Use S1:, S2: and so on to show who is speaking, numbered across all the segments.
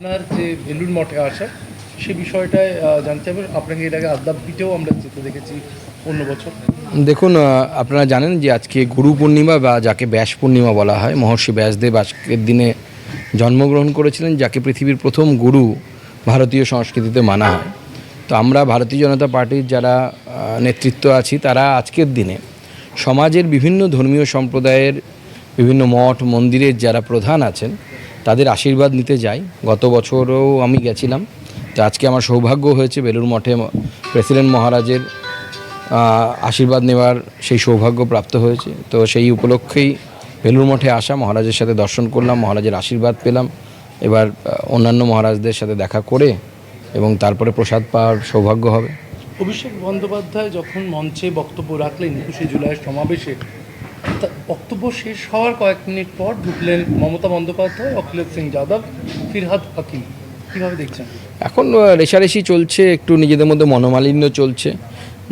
S1: আপনার যে বেলুন মঠে আসা সে বিষয়টায় জানতে হবে। আপনাকে এর আগে আদ্যাপীঠেও আমরা যেতে দেখেছি অন্য বছর।
S2: দেখুন আপনারা জানেন যে আজকে গুরু পূর্ণিমা বা যাকে ব্যাস পূর্ণিমা বলা হয়, মহর্ষি ব্যাসদেব আজকের দিনে জন্মগ্রহণ করেছিলেন, যাকে পৃথিবীর প্রথম গুরু ভারতীয় সংস্কৃতিতে মানা হয়। তো আমরা ভারতীয় জনতা পার্টির যারা নেতৃত্ব আছি, তারা আজকের দিনে সমাজের বিভিন্ন ধর্মীয় সম্প্রদায়ের বিভিন্ন মঠ, মন্দিরের যারা প্রধান আছেন তাদের আশীর্বাদ নিতে যাই। গত বছরও আমি গেছিলাম। তো আজকে আমার সৌভাগ্য হয়েছে বেলুর মঠে প্রেসিডেন্ট মহারাজের আশীর্বাদ নেওয়ার সেই সৌভাগ্য প্রাপ্ত হয়েছে। তো সেই উপলক্ষেই বেলুর মঠে আসা, মহারাজের সাথে দর্শন করলাম, মহারাজের আশীর্বাদ পেলাম। এবার অন্যান্য মহারাজদের সাথে দেখা করে এবং তারপরে প্রসাদ পাওয়ার সৌভাগ্য হবে।
S1: অভিষেক বন্দ্যোপাধ্যায় যখন মঞ্চে বক্তব্য রাখলেন একুশে জুলাইয়ের সমাবেশে বক্তব্য শেষ হওয়ার কয়েক মিনিট পর ঢুকলেন মমতা বন্দ্যোপাধ্যায়, অখিলেশ সিং যাদব, ফিরহাদ হাকিম। কীভাবে দেখছেন?
S2: এখন রেষারেষি চলছে, একটু নিজেদের মধ্যে মনোমালিন্য চলছে,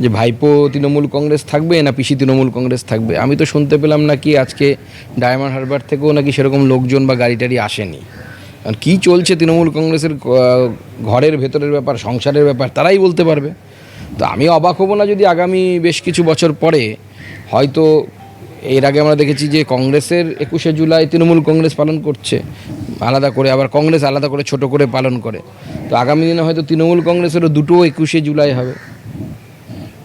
S2: যে ভাইপো তৃণমূল কংগ্রেস থাকবে না পিসি তৃণমূল কংগ্রেস থাকবে। আমি তো শুনতে পেলাম নাকি আজকে ডায়মন্ড হারবার থেকেও নাকি সেরকম লোকজন বা গাড়ি টাড়ি আসেনি। কারণ কী চলছে তৃণমূল কংগ্রেসের ঘরের ভেতরের ব্যাপার, সংসারের ব্যাপার, তারাই বলতে পারবে। তো আমি অবাক হব না যদি আগামী বেশ কিছু বছর পরে হয়তো এর আগে আমরা দেখেছি যে কংগ্রেসের একুশে জুলাই তৃণমূল কংগ্রেস পালন করছে, আলাদা করে, আবার কংগ্রেস আলাদা করে, ছোট করে পালন করে। তো আগামী দিনে হয়তো তৃণমূল কংগ্রেসেরও দুটো একুশে জুলাই হবে।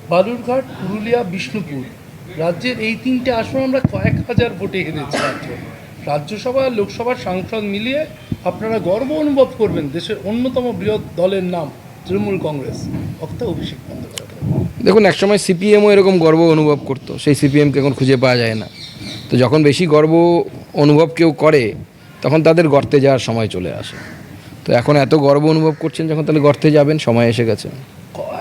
S1: বালুরঘাট, পুরুলিয়া, বিষ্ণুপুর রাজ্যের এই তিনটে আসন আমরা কয়েক হাজার ভোটে হেরেছি রাজ্য। রাজ্যসভা আর লোকসভার সাংসদ মিলিয়ে আপনারা গর্ব অনুভব করবেন দেশের অন্যতম বৃহৎ দলের নাম তৃণমূল কংগ্রেস অর্থাৎ অভিষেক বন্দ্যোপাধ্যায়।
S2: দেখুন একসময় সিপিএমও এরকম গর্ব অনুভব করতো। সেই সিপিএমকে এখন খুঁজে পাওয়া যায় না। তো যখন বেশি গর্ব অনুভব কেউ করে তখন তাদের গর্তে যাওয়ার সময় চলে আসে। তো এখন এত গর্ব অনুভব করছেন যখন তাহলে গর্তে যাবেন সময় এসে গেছে।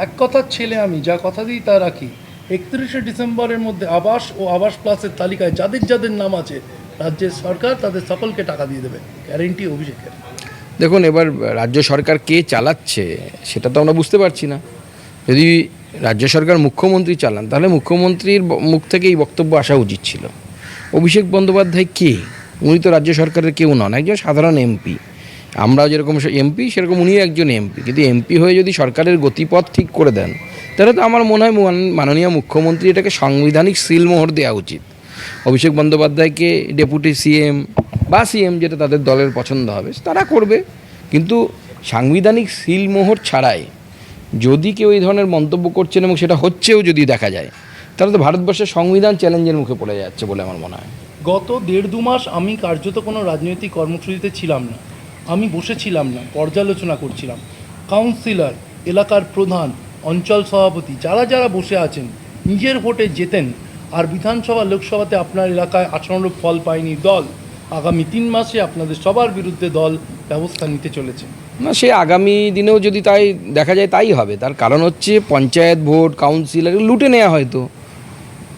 S1: এক কথার ছেলে আমি যা কথা দিই তা রাখি। একত্রিশে ডিসেম্বরের মধ্যে আবাস ও আবাস প্লাসের তালিকায় যাদের যাদের নাম আছে রাজ্যের সরকার তাদের সকলকে টাকা দিয়ে দেবে। গ্যারেন্টি অভিষেকের।
S2: দেখুন এবার রাজ্য সরকার কে চালাচ্ছে সেটা তো আমরা বুঝতে পারছি না। যদি রাজ্য সরকার মুখ্যমন্ত্রী চালান, তাহলে মুখ্যমন্ত্রীর মুখ থেকে এই বক্তব্য আসা উচিত ছিল। অভিষেক বন্দ্যোপাধ্যায় কে? উনি তো রাজ্য সরকারের কেউ নন, একজন সাধারণ এমপি। আমরাও যেরকম এমপি, সেরকম উনিও একজন এমপি। কিন্তু এমপি হয়ে যদি সরকারের গতিপথ ঠিক করে দেন, তাহলে তো আমার মনে হয় মান- মাননীয় মুখ্যমন্ত্রী এটাকে সাংবিধানিক সিলমোহর দেওয়া উচিত। অভিষেক বন্দ্যোপাধ্যায়কে ডেপুটি সিএম বা সিএম যেটা তাদের দলের পছন্দ হবে, তারা করবে। কিন্তু সাংবিধানিক সিলমোহর ছাড়াই যদি কেউ এই ধরনের মন্তব্য করছেন এবং সেটা হচ্ছেও যদি দেখা যায়, তাহলে তো ভারতবর্ষের সংবিধান চ্যালেঞ্জের মুখে পড়ে যাচ্ছে বলে আমার মনে হয়।
S1: গত দেড় দু মাস আমি কার্যত কোনো রাজনৈতিক কর্মসূচিতে ছিলাম না। আমি বসেছিলাম না, পর্যালোচনা করছিলাম। কাউন্সিলর, এলাকার প্রধান, অঞ্চল সভাপতি, যারা যারা বসে আছেন, নিজের ভোটে জেতেন। আর বিধানসভা, লোকসভাতে আপনার এলাকায় আচরণরূপ ফল পায়নি দল। আগামী তিন মাসে আপনাদের সবার বিরুদ্ধে দল ব্যবস্থা নিতে চলেছে।
S2: না, সে আগামী দিনেও যদি তাই দেখা যায় তাই হবে। তার কারণ হচ্ছে পঞ্চায়েত ভোট কাউন্সিলর লুটে নেওয়া হয়তো।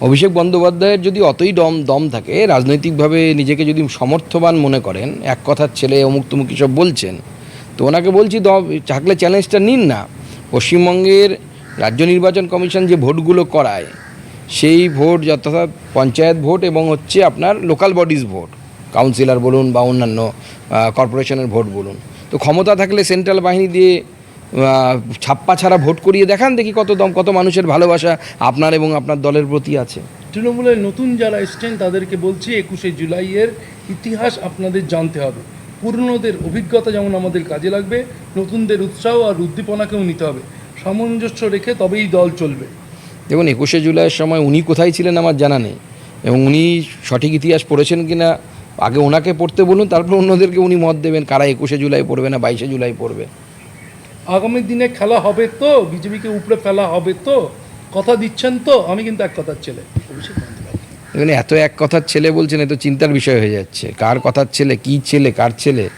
S2: অভিষেক বন্দ্যোপাধ্যায়ের যদি অতই দম দম থাকে, রাজনৈতিকভাবে নিজেকে যদি সমর্থবান মনে করেন, এক কথার ছেলে অমুক তমুক সব বলছেন, তো ওনাকে বলছি, দম, থাকলে চ্যালেঞ্জটা নিন না। পশ্চিমবঙ্গের রাজ্য নির্বাচন কমিশন যে ভোটগুলো করায়, সেই ভোট যথাযথ পঞ্চায়েত ভোট এবং হচ্ছে আপনার লোকাল বডিজ ভোট। কাউন্সিলর বলুন বা অন্যান্য কর্পোরেশনের ভোট বলুন। তো ক্ষমতা থাকলে সেন্ট্রাল বাহিনী দিয়ে ছাপ্পা ছাড়া ভোট করিয়ে দেখান দেখি কত দম কত মানুষের ভালোবাসা আপনার এবং আপনার দলের প্রতি আছে।
S1: তৃণমূলের নতুন যারা এসছেন তাদেরকে বলছি একুশে জুলাইয়ের ইতিহাস আপনাদের জানতে হবে। পুরনোদের অভিজ্ঞতা যেমন আমাদের কাজে লাগবে নতুনদের উৎসাহ আর উদ্দীপনাকেও নিতে হবে। সামঞ্জস্য রেখে তবেই দল চলবে।
S2: দেখুন একুশে জুলাইয়ের সময় উনি কোথায় ছিলেন আমার জানা নেই। এবং উনি সঠিক ইতিহাস পড়েছেন কি না আগে ওনাকে পড়তে বলুন তারপর অন্যদেরকে উনি মত দেবেন কারা একুশে জুলাই পড়বে না বাইশে জুলাই পড়বে।
S1: আগামী দিনে খেলা হবে তো? বিজেপিকে উপরে ফেলা হবে তো? কথা দিচ্ছেন তো? আমি কিন্তু এক কথার ছেলে।
S2: এখানে এত এক কথার ছেলে বলছেন এত চিন্তার বিষয় হয়ে যাচ্ছে। কার কথার ছেলে কি ছেলে কার ছেলে?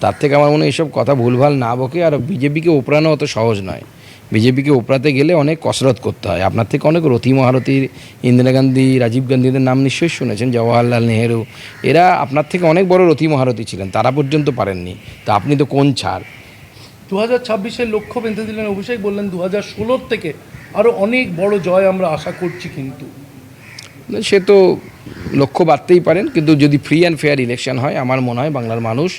S2: তার থেকে আমার মনে হয় এইসব কথা ভুলভাল না বকে আর বিজেপিকে উপরানো অত সহজ নয়। বিজেপিকে উপরাতে গেলে অনেক কসরত করতে হয়। আপনার থেকে অনেক রথি মহারথী ইন্দিরা গান্ধী রাজীব গান্ধীদের নাম নিশ্চয়ই শুনেছেন জওয়াহরলাল নেহেরু। এরা আপনার থেকে অনেক বড় রথি মহারথী ছিলেন তারা পর্যন্ত পারেননি। তা আপনি তো কোন ছাড়?
S1: দু হাজার ছাব্বিশের লক্ষ্য বেঁধে দিলেন অভিষেক বললেন দু হাজার ষোলোর থেকে আরও অনেক বড় জয় আমরা আশা করছি কিন্তু।
S2: সে তো লক্ষ্য বাড়তেই পারেন কিন্তু যদি ফ্রি অ্যান্ড ফেয়ার ইলেকশন হয় আমার মনে হয় বাংলার মানুষ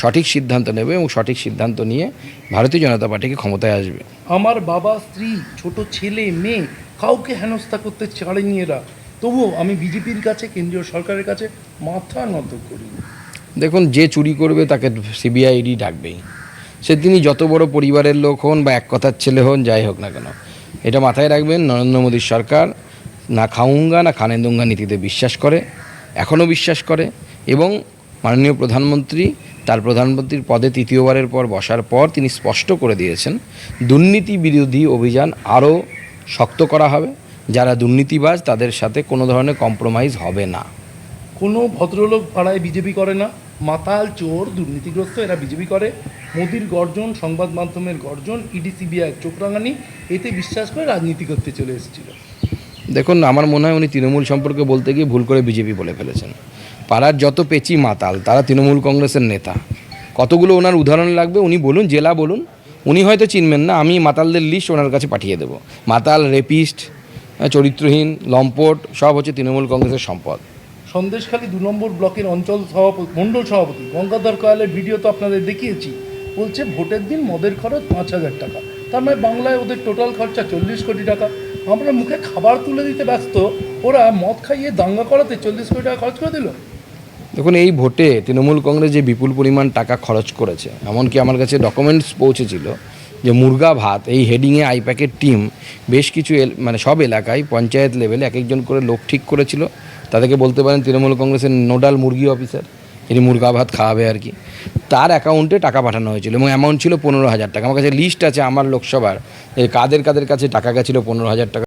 S2: সঠিক সিদ্ধান্ত নেবে এবং সঠিক সিদ্ধান্ত নিয়ে ভারতীয় জনতা পার্টিকে ক্ষমতায় আসবে।
S1: আমার বাবা স্ত্রী ছোট ছেলে মেয়ে কাউকে হেনস্থা করতে ছাড়েনি এরা। তবুও আমি বিজেপির কাছে কেন্দ্রীয় সরকারের কাছে মাথা নত করি।
S2: দেখুন যে চুরি করবে তাকে সিবিআইডি ডাকবেই। সে তিনি যত বড় পরিবারের লোক হন বা এক কথার ছেলে হন যাই হোক না কেন এটা মাথায় রাখবেন নরেন্দ্র মোদীর সরকার না খাউঙ্গা, না খানেদুঙ্গা নীতিতে বিশ্বাস করে, এখনও বিশ্বাস করে এবং মাননীয় প্রধানমন্ত্রী তার প্রধানমন্ত্রীর পদে তৃতীয়বারের পর বসার পর তিনি স্পষ্ট করে দিয়েছেন, দুর্নীতি বিরোধী অভিযান আরও শক্ত করা হবে, যারা দুর্নীতিবাজ তাদের সাথে কোনো ধরনের কম্প্রোমাইজ হবে না।
S1: কোনো ভদ্রলোক পাড়ায় বিজেপি করে না, মাতাল চোর, দুর্নীতিগ্রস্ত, এরা বিজেপি করে। মোদির গর্জন, সংবাদ মাধ্যমের গর্জন, ইডি, সিবিআই এতে বিশ্বাস করে রাজনীতি করতে চলে এসেছিল।
S2: দেখুন, আমার মনে হয় উনি তৃণমূল সম্পর্কে বলতে গিয়ে ভুল করে বিজেপি বলে ফেলেছেন। পাড়ার যত পেচি মাতাল, তারা তৃণমূল কংগ্রেসের নেতা। কতগুলো ওনার উদাহরণ লাগবে, উনি বলুন, জেলা বলুন। উনি হয়তো চিনবেন না, আমি মাতালদের লিস্ট ওনার কাছে পাঠিয়ে দেবো। মাতাল রেপিস্ট চরিত্রহীন, লম্পট, সব হচ্ছে তৃণমূল কংগ্রেসের সম্পদ।
S1: সন্দেশখালী দু নম্বর ব্লকের অঞ্চল সভাপতি, মণ্ডল সভাপতি গঙ্গাধর কয়ালের ভিডিও তো আপনাদের দেখিয়েছি। বলছে, ভোটের দিন মদের খরচ পাঁচ হাজার টাকা। তার মানে বাংলায় ওদের টোটাল খরচা চল্লিশ কোটি টাকা। আমরা মুখে খাবার তুলে দিতে ব্যস্ত, ওরা মদ খাইয়ে দাঙ্গা করাতে চল্লিশ কোটি টাকা খরচ করে দিল।
S2: দেখুন, এই ভোটে তৃণমূল কংগ্রেস যে বিপুল পরিমাণ টাকা খরচ করেছে, এমনকি আমার কাছে ডকুমেন্টস পৌঁছেছিল যে মুরগা ভাত, এই হেডিংয়ে আইপ্যাকের টিম বেশ কিছু মানে সব এলাকায় পঞ্চায়েত লেভেলে এক একজন করে লোক ঠিক করেছিল। তাদেরকে বলতে পারেন তৃণমূল কংগ্রেসের নোডাল মুরগি অফিসার যিনি মুরগা ভাত খাওয়াবে আর কি। তার অ্যাকাউন্টে টাকা পাঠানো হয়েছিল এবং অ্যামাউন্ট ছিল পনেরো হাজার টাকা। আমার কাছে লিস্ট আছে আমার লোকসভার কাদের কাদের কাছে টাকা গেছিল পনেরো হাজার টাকা।